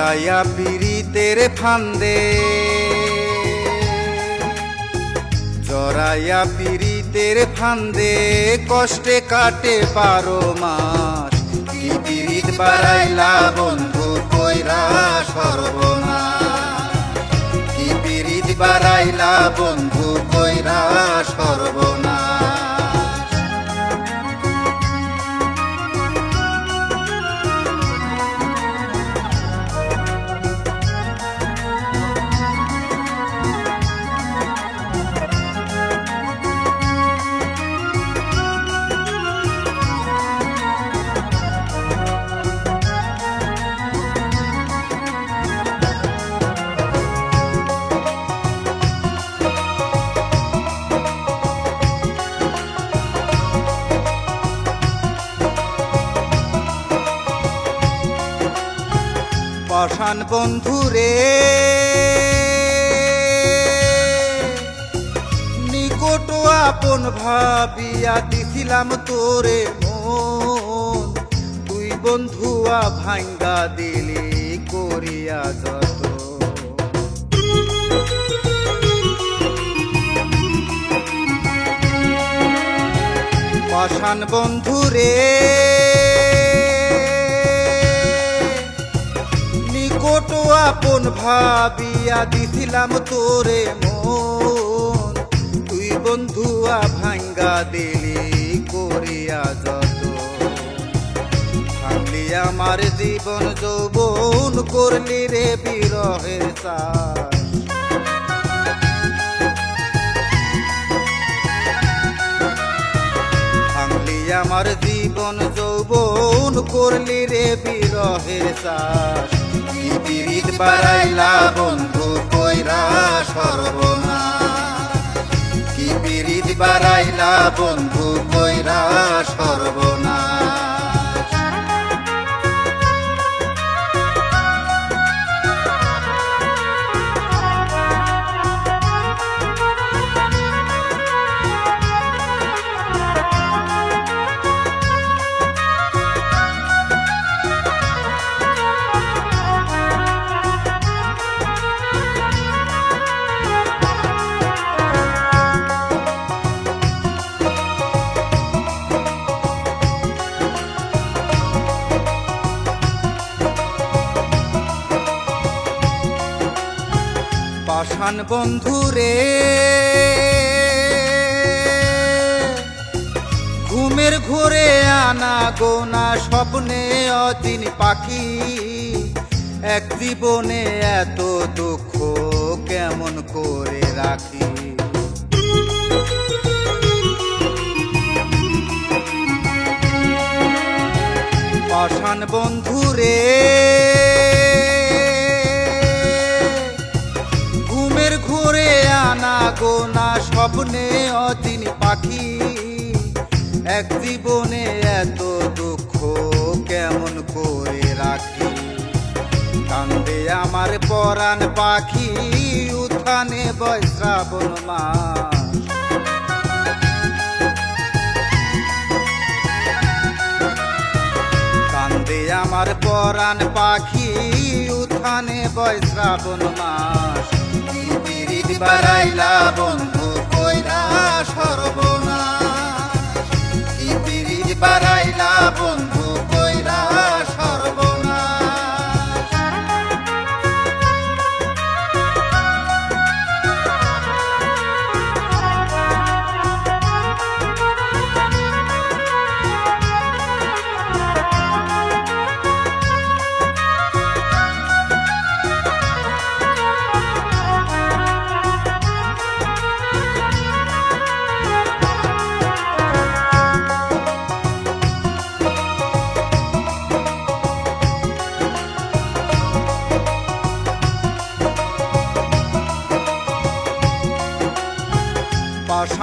জড়াইয়া পিরিতের ফান্দে। জড়াইয়া পিরিতের ফান্দে, কষ্টে কাটে পারো মাস কি পিরিত বাড়াইলা বন্ধু, কইরা সর্বনা কি পিরিত বাড়াইলা বন্ধু, কইরা সর্বনা পাষাণ বন্ধু রে। নিকট আপন ভাবিয়া দিছিলাম তোরে মন। তুই বন্ধুয়া ভাঙ্গা দিলি করিয়া যত। বন্ধু রে নিকট আপন ভাবিয়া দিছিলাম তোরে মন তুই বন্ধুয়া ভাঙ্গা দিলি করিয়া যত ভাঙলি আমার জীবন যৌবন করলি রে বিরহের চাষ আমার জীবন যৌবন করলি রে বিরহের চাষ কি বন্ধু কইরা সর্বনা কি বিরিদ বাড়াইলা বন্ধু কইরা সর্বনা পাষাণ বন্ধু রে। ঘুমের ঘোরে আনা গোনা স্বপ্নে অচিন পাখি। এক জীবনে এত দুঃখ কেমন করে রাখি? পাষাণ বন্ধু রে। আনা গোনা স্বপ্নে অচিন পাখি। এক জীবনে এত দুঃখ কেমন করে রাখি? কান্দে আমার পরাণ পাখি উঠানে বৈশ্রাবণ মাস। কান্দে আমার পরাণ পাখি উঠানে বৈশ্রাবণ মাস। কি পিরিত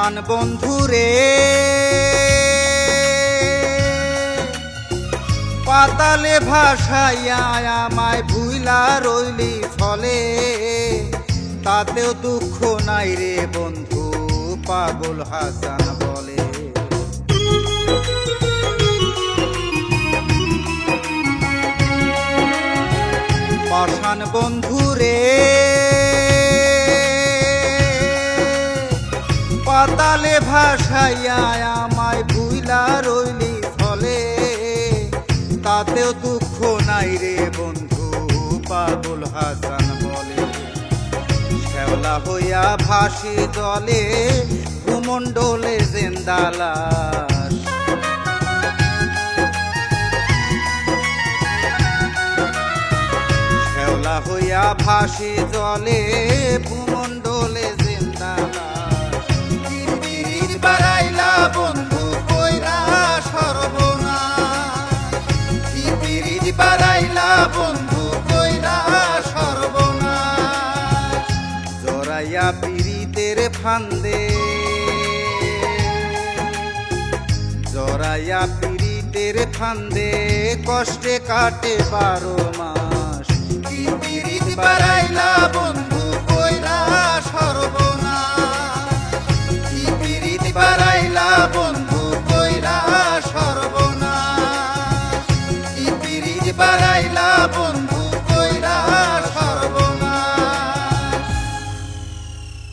পাষাণ বন্ধু রে। পাতালে ভাসাইয়া আমায় ভুইলা রইলি ফলে। তাতেও দুঃখ নাই রে বন্ধু, পাগল হাসান বলে। পাষাণ বন্ধুরে পাতালে ভাসাইয়া আমায় ভুইলা রইলি ফলে তাতেও দুঃখ নাই রে বন্ধু, পাগল হাসান বলে। শ্যাওলা হইয়া ভাসি জলে, ভূমণ্ডলে শ্যাওলা হইয়া ভাসি জলে, ভূমণ্ডলে জেন্দালাস বন্ধু জরাইয়া ফান্দে। জরাইয়া পিড়িতের ফান্দে কষ্টে কাটে বারো মাস। কি বারাইলা বাড়াইলা